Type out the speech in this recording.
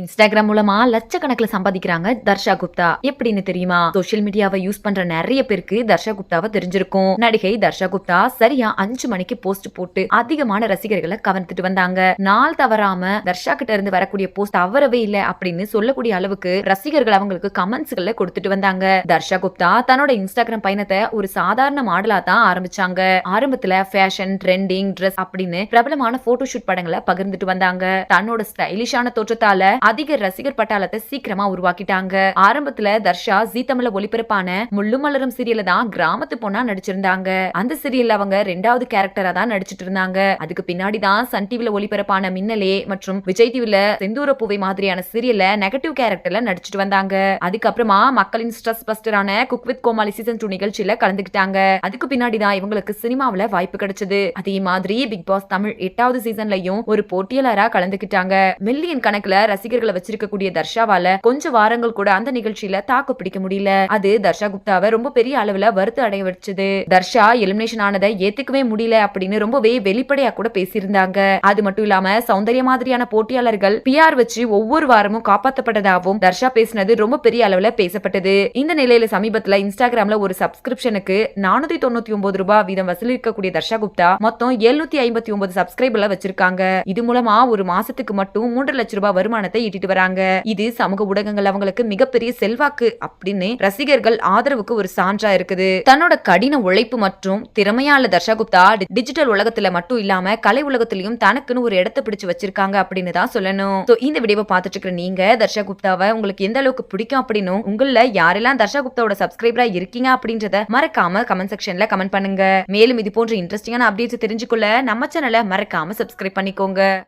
Instagram மூலமா லட்சக்கணக்கில் சம்பாதிக்கிறாங்க தர்ஷா குப்தா. எப்படின்னு தெரியுமா? சோஷியல் மீடியாவை யூஸ் பண்ற நிறைய பேருக்கு தர்ஷா குப்தாவை தெரிஞ்சிருக்கும். நடிகை தர்ஷா குப்தா சரியா அஞ்சு மணிக்கு போஸ்ட் போட்டு அதிகமான ரசிகர்களை கவர்ந்துட்டு வந்தாங்க. நாள் தவறாம தர்ஷா கிட்ட இருந்து வரக்கூடிய போஸ்ட் தவறவே இல்லை அப்படின்னு சொல்லக்கூடிய அளவுக்கு ரசிகர்கள் அவங்களுக்கு கமெண்ட்ஸ்களை கொடுத்துட்டு வந்தாங்க. தர்ஷா குப்தா தன்னோட இன்ஸ்டாகிராம் பயணத்தை ஒரு சாதாரண மாடலா தான் ஆரம்பிச்சாங்க. ஆரம்பத்துல ஃபேஷன் ட்ரெண்டிங் ட்ரெஸ் அப்படின்னு பிரபலமான போட்டோ ஷூட் படங்களை பகிர்ந்துட்டு வந்தாங்க. தன்னோட ஸ்டைலிஷான தோற்றத்தால அதிக ரசிகர் பட்டாளத்தை சீக்கிரமா உருவாக்கிட்டாங்க. ஆரம்பத்துல தர்ஷா ஜீ தமிழ ஒளிபரப்பான முள்ளு மலரும் சீரியல தான் கிராமத்து பொண்ணா நடிச்சிருந்தாங்க. அந்த சீரியல்ல அவங்க ரெண்டாவது கேரக்டரா தான் நடிச்சிட்டு இருந்தாங்க. அதுக்கு பின்னாடி தான் சன் டிவில ஒளிபரப்பான மின்னலே மற்றும் விஜய் டிவில செந்தூர பூவை மாதிரியான சீரியல்ல நெகட்டிவ் கேரக்டர்ல நடிச்சிட்டு வந்தாங்க. அதுக்கப்புறமா மக்களின் stress பஸ்டரான cook with Komali season two நிகழ்ச்சியில கலந்துக்கிட்டாங்க. அதுக்கு பின்னாடி தான் இவங்களுக்கு சினிமாவில வாய்ப்பு கிடைச்சது. அதே மாதிரி பிக் பாஸ் தமிழ் எட்டாவது சீசன்லயும் ஒரு போட்டியாளரா கலந்துக்கிட்டாங்க. மில்லியன் கணக்குல ரசிகர்களை வச்சிருக்கக்கூடிய தர்ஷாவால கொஞ்ச வாரங்கள் கூட அந்த நிகழ்ச்சியில தாக்கு பிடிக்க முடியல. அது தர்ஷா குப்தாவை ரொம்ப பெரிய அளவுல வருத்த அடைய வச்சது. தர்ஷா எலிமினேஷன் ஆனதை ஏத்துக்கவே முடியல அப்படின்னு ரொம்பவே வெளிப்படையா கூட பேசியிருந்தாங்க. அது மட்டும் இல்லாம சௌந்தர்ய மாதிரியான போட்டியாளர்கள் பிஆர் வச்சு ஒவ்வொரு வாரமும் காப்பாற்றப்பட்டதாகவும் தர்ஷா பேசினது ரொம்ப பெரிய அளவுல பேசப்பட்டது. இந்த நிலையில சமீபத்துல இன்ஸ்டாகிராம்ல ஒரு சப்ஸ்கிரிப்ஷனுக்கு நானூத்தி தொண்ணூத்தி ஒன்பது ரூபாய் வீதம் வசூலிக்கக்கூடிய தர்ஷா குப்தா மொத்தம் எழுநூத்தி ஐம்பத்தி ஒன்பது சப்ஸ்கிரைபர்ல வச்சிருக்காங்க. இது மூலமா ஒரு மாசத்துக்கு மட்டும் மூன்று லட்சம் ரூபாய் வருமானத்தை ஈட்டிட்டு வராங்க. இது சமூக ஊடகங்கள் அவங்களுக்கு மிகப்பெரிய செல்வாக்கு அப்படின்னு ரசிகர்கள் ஆதரவுக்கு ஒரு சான்றா இருக்குது. தன்னோட கடின உழைப்பு மற்றும் திறமையால தர்ஷா குப்தா டிஜிட்டல் உலகத்துல மட்டும் இல்லாம கலை உலகத்திலயும் தனக்குன்னு ஒரு இடத்தை பிடிச்சு வச்சிருக்காங்க அப்படின்னு தான் சொல்லணும். இந்த வீடியோவை பார்த்துட்டு இருக்கிற நீங்க தர்ஷா குப்தாவை உங்களுக்கு எந்த அளவுக்கு பிடிக்கும் அப்படின்னும் உங்கள யாரெல்லாம் தர்ஷா குப்தாவோட சப்ஸ்கிரைபரா இருக்கீங்க அப்படின்றத மறக்காம கமெண்ட் செக்ஷன்ல கமெண்ட் பண்ணுங்க. மேலும் இது போன்ற இன்ட்ரெஸ்டிங்கான அப்டேட்ஸ் தெரிஞ்சுக்கொள்ள நம்ம சேனலை மறக்காம சப்ஸ்கிரைப் பண்ணிக்கோங்க.